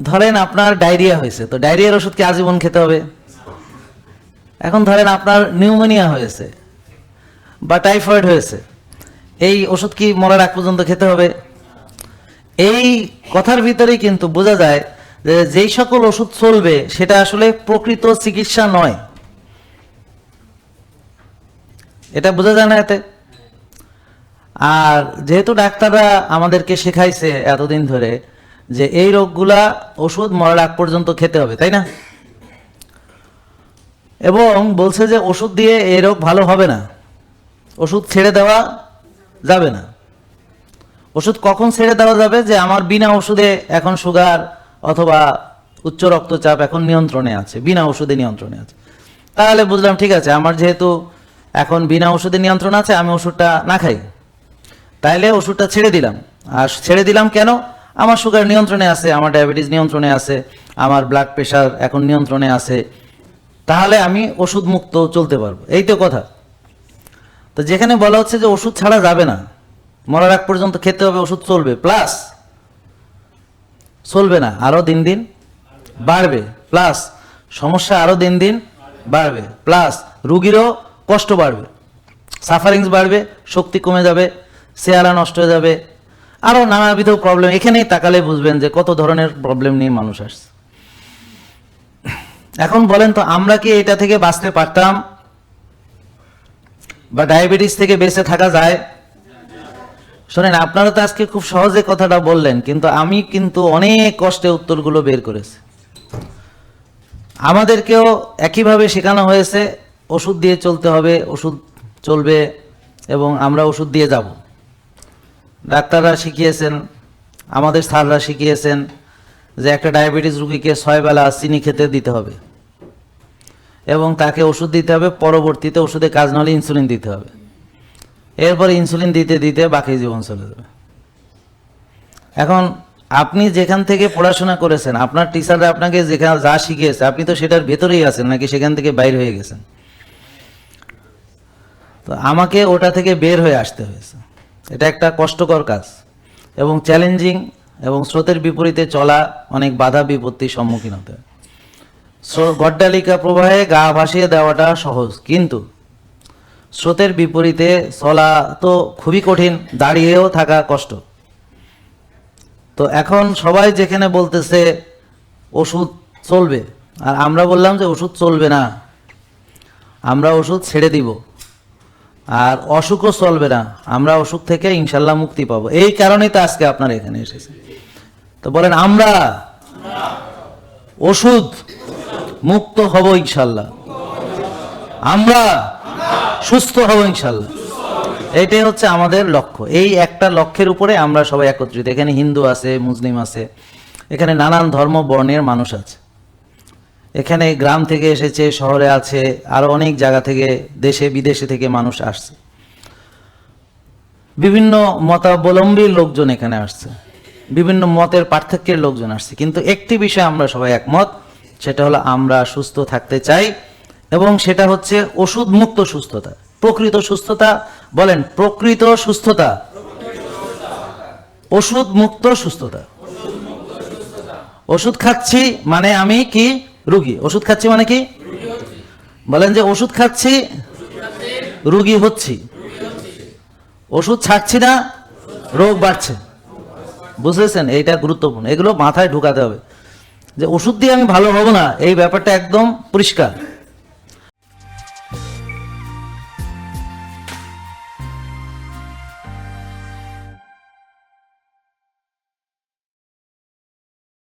ধরেন আপনার ডায়রিয়া হয়েছে, তো ডায়রিয়ার ওষুধ কি আজীবন খেতে হবে? এখন ধরেন আপনার নিউমোনিয়া হয়েছে বা টাইফয়েড হয়েছে, এই ওষুধ কি মরার আগ পর্যন্ত খেতে হবে? এই কথার ভিতরেই কিন্তু বোঝা যায় যে যেই সকল ওষুধ চলবে, সেটা আসলে প্রকৃত চিকিৎসা নয়। এটা বোঝা যায় না এতে? আর যেহেতু ডাক্তাররা আমাদেরকে শেখাইছে এতদিন ধরে যে এই রোগগুলা ওষুধ মরার আগ পর্যন্ত খেতে হবে, তাই না? এবং বলছে যে ওষুধ দিয়ে এই রোগ ভালো হবে না। ওষুধ ছেড়ে দেওয়া যাবে না। ওষুধ কখন ছেড়ে দেওয়া যাবে? যে আমার বিনা ওষুধে এখন সুগার অথবা উচ্চ রক্তচাপ এখন নিয়ন্ত্রণে আছে, বিনা ওষুধে নিয়ন্ত্রণে আছে। তাহলে বুঝলাম, ঠিক আছে, আমার যেহেতু এখন বিনা ওষুধে নিয়ন্ত্রণ আছে, আমি ওষুধটা না খাই। তাইলে ওষুধটা ছেড়ে দিলাম। আর ছেড়ে দিলাম কেন? আমার সুগার নিয়ন্ত্রণে আছে, আমার ডায়াবেটিস নিয়ন্ত্রণে আছে, আমার ব্লাড প্রেশার এখন নিয়ন্ত্রণে আছে, তাহলে আমি ওষুধ মুক্ত চলতে পারব। এই তো কথা। তো যেখানে বলা হচ্ছে যে ওষুধ ছাড়া যাবে না, মরার আগ পর্যন্ত খেতে হবে, ওষুধ চলবে প্লাস চলবে না, আরও দিন দিন বাড়বে প্লাস সমস্যা আরও দিন দিন বাড়বে প্লাস রুগীরও কষ্ট বাড়বে সাফারিংস বাড়বে, শক্তি কমে যাবে, চেহারা নষ্ট হয়ে যাবে আরও নানাবিধ প্রবলেম এখানেই তাকালে বুঝবেন যে কত ধরনের প্রবলেম নিয়ে মানুষ আসছে। এখন বলেন তো, আমরা কি এটা থেকে বাঁচতে পারতাম? বা ডায়াবেটিস থেকে বেঁচে থাকা যায়? শোনেন, আপনারা তো আজকে খুব সহজে কথাটা বললেন, কিন্তু আমি কিন্তু অনেক কষ্টে উত্তরগুলো বের করেছি। আমাদেরকেও একইভাবে শেখানো হয়েছে, ওষুধ দিয়ে চলতে হবে, ওষুধ চলবে এবং আমরা ওষুধ দিয়ে যাব। ডাক্তাররা শিখিয়েছেন, আমাদের স্যাররা শিখিয়েছেন যে একটা ডায়াবেটিস রুগীকে ছয় বেলা চিনি খেতে দিতে হবে এবং তাকে ওষুধ দিতে হবে, পরবর্তীতে ওষুধে কাজ না হলে ইনসুলিন দিতে হবে। এরপর ইনসুলিন দিতে দিতে বাকি জীবন চলে যাবে। এখন আপনি যেখান থেকে পড়াশোনা করেছেন, আপনার টিচাররা আপনাকে যেখানে যা শিখিয়েছে, আপনি তো সেটার ভেতরেই আছেন, নাকি সেখান থেকে বাইর হয়ে গেছেন? তো আমাকে ওটা থেকে বের হয়ে আসতে হয়েছে। এটা একটা কষ্টকর কাজ এবং চ্যালেঞ্জিং এবং স্রোতের বিপরীতে চলা অনেক বাধা বিপত্তির সম্মুখীন হতে গড্ডালিকা প্রবাহে গা ভাসিয়ে দেওয়াটা সহজ, কিন্তু স্রোতের বিপরীতে চলা তো খুবই কঠিন, দাঁড়িয়েও থাকা কষ্ট। তো এখন সবাই যেখানে বলতেছে ওষুধ চলবে, আর আমরা বললাম যে ওষুধ চলবে না, আমরা ওষুধ ছেড়ে দিব। আর অসুখও চলবে না। আমরা অসুখ থেকে ইনশাল্লাহ মুক্তি পাবো। এই কারণেই তো আজকে আপনার এখানে এসেছে তো বলেন, আমরা ওষুধ মুক্ত হব ইনশাল্লাহ। আমরা সুস্থ হব ইনশাল্লাহ। এটাই হচ্ছে আমাদের লক্ষ্য। এই একটা লক্ষ্যের উপরে আমরা সবাই একত্রিত। এখানে হিন্দু আছে, মুসলিম আছে, এখানে নানান ধর্ম বর্ণের মানুষ আছে। এখানে গ্রাম থেকে এসেছে, শহরে আছে, আরও অনেক জায়গা থেকে, দেশে, বিদেশে থেকে মানুষ আসছে। বিভিন্ন মতাবলম্বীর লোকজন এখানে আসছে। বিভিন্ন মতের পার্থক্যের লোকজন আসছে। কিন্তু একটি বিষয়ে আমরা সবাই একমত, সেটা হলো আমরা সুস্থ থাকতে চাই এবং সেটা হচ্ছে ওষুধ মুক্ত সুস্থতা। প্রকৃত সুস্থতা, বলেন, প্রকৃত সুস্থতা। ওষুধ মুক্ত সুস্থতা। ওষুধ খাচ্ছি মানে আমি কি? রুগী। ওষুধ খাচ্ছি মানে কি? বলেন যে ওষুধ খাচ্ছি, রুগী হচ্ছি। ওষুধ ছাড়ছি না, রোগ বাড়ছে। বুঝেছেন এইটা গুরুত্বপূর্ণ। এগুলো মাথায় ঢুকাতে হবে। যে ওষুধ দিয়ে আমি ভালো হব না, এই ব্যাপারটা একদম পরিষ্কার।